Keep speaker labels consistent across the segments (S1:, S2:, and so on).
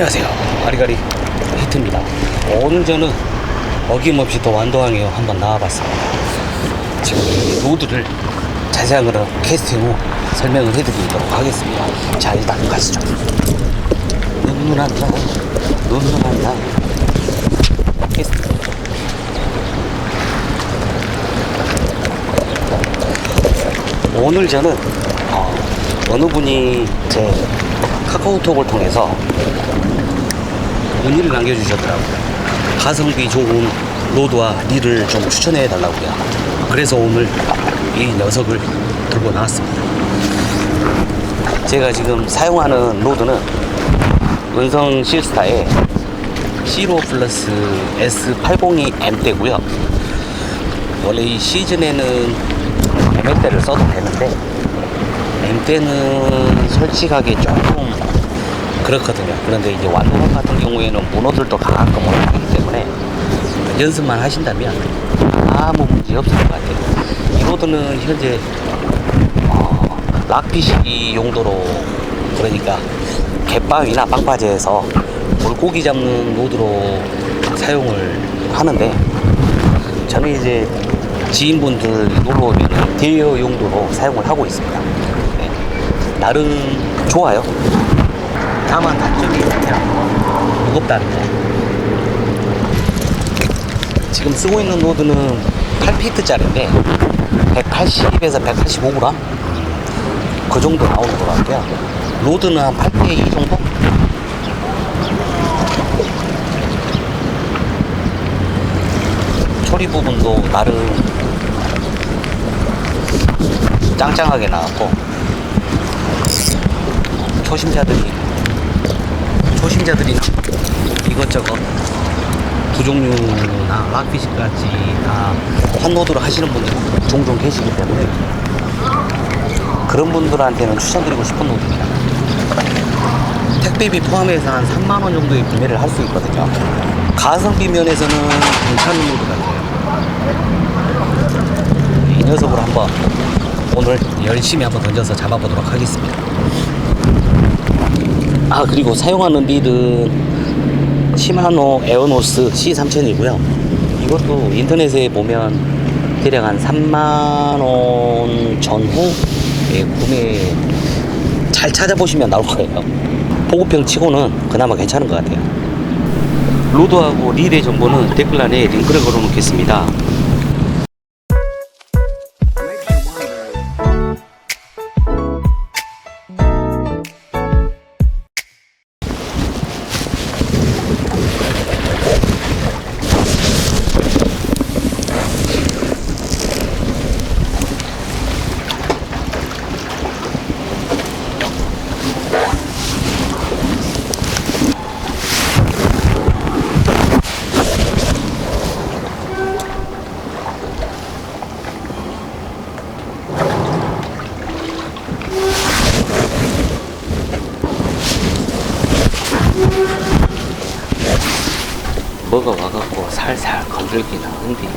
S1: 안녕하세요. 아리가리 히트입니다. 오늘 저는 어김없이 또 완도항에 한번 나와봤습니다. 지금 이 로드를 자세하게 캐스팅 후 설명을 해드리도록 하겠습니다. 자, 일단 가시죠. 눈누난다, 눈누난다. 캐스팅. 오늘 저는 어, 어느 분이 제 카카오톡을 통해서 문의를 남겨주셨더라고요. 가성비 좋은 로드와 릴을 좀 추천해 달라고요. 그래서 오늘 이 녀석을 들고 나왔습니다. 제가 지금 사용하는 로드는 은성 실스타의 시로 플러스 S802M대고요. 원래 이 시즌에는 ML대를 써도 되는데 M대는 솔직하게 조금 그렇거든요. 그런데 이제 완도형 같은 경우에는 문어들도 가끔 올라가기 때문에 연습만 하신다면 아무 문제 없을 것 같아요. 이 로드는 현재 어, 락피시 용도로 그러니까 갯바위나 빵바지에서 물고기 잡는 로드로 사용을 하는데 저는 이제 지인분들 놀러 오면 대여 용도로 사용을 하고 있습니다. 네. 나름 좋아요. 다만 단점이 그냥 무겁다는 거. 지금 쓰고 있는 로드는 8피트짜리인데 180에서 185g 그 정도 나오는 것 같고요. 로드는 한 8대 2 정도? 처리 부분도 나름 짱짱하게 나왔고 초심자들이 초심자들이 이것저것 부종류나 락피시까지 다 한노드로 하시는 분들 종종 계시기 때문에 그런 분들한테는 추천드리고 싶은 노드입니다. 택배비 포함해서 한 3만 원 정도의 구매를 할 수 있거든요. 가성비 면에서는 괜찮은 노드 같아요. 이 녀석으로 한번 오늘 열심히 한번 던져서 잡아보도록 하겠습니다. 아 그리고 사용하는 릴은 시마노 에어노스 C3000이고요. 이것도 인터넷에 보면 대략 한 3만 원 전후에 구매 잘 찾아보시면 나올 거예요. 보급형 치고는 그나마 괜찮은 것 같아요. 로드하고 릴의 정보는 댓글란에 링크를 걸어 놓겠습니다. 뭐가 와갖고 살살 건들긴 하는데.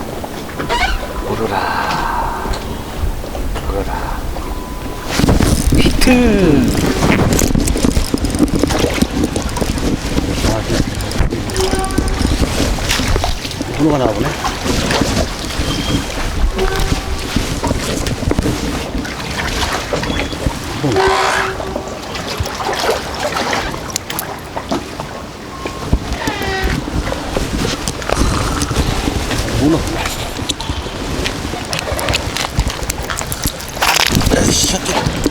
S1: 오르라. 오르라. 히트! 번호가 나오네. 문 이 새끼 문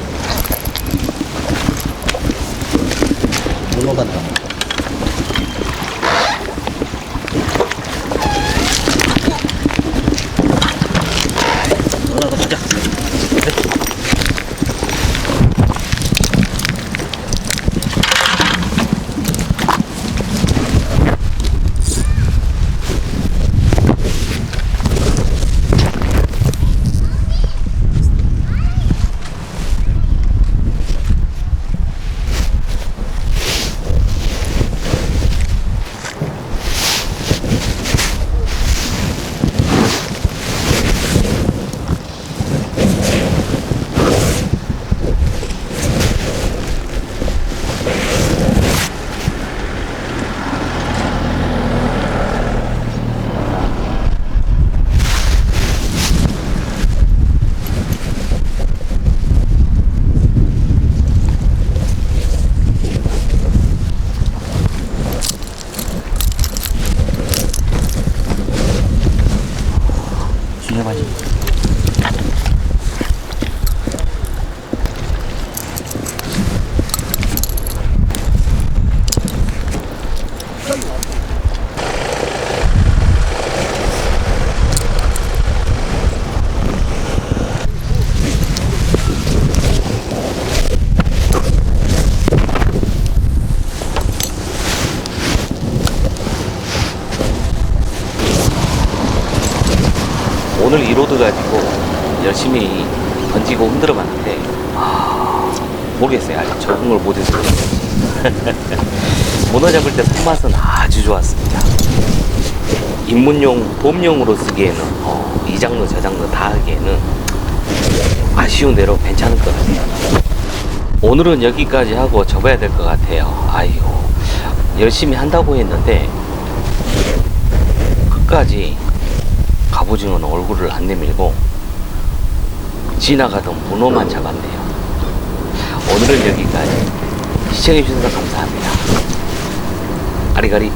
S1: 先挂 열심히 던지고 흔들어 봤는데 아, 모르겠어요. 아직 적응을 못해서 그런지. 문어 잡을 때 손맛은 아주 좋았습니다. 입문용 봄용으로 쓰기에는 어, 이 장르 저 장르 다 하기에는 아쉬운 대로 괜찮을 것 같아요. 오늘은 여기까지 하고 접어야 될 것 같아요. 아이고. 열심히 한다고 했는데 끝까지 갑오징어는 얼굴을 안 내밀고 지나가던 문어만 잡았네요. 오늘은 여기까지 시청해주셔서 감사합니다. 아리가리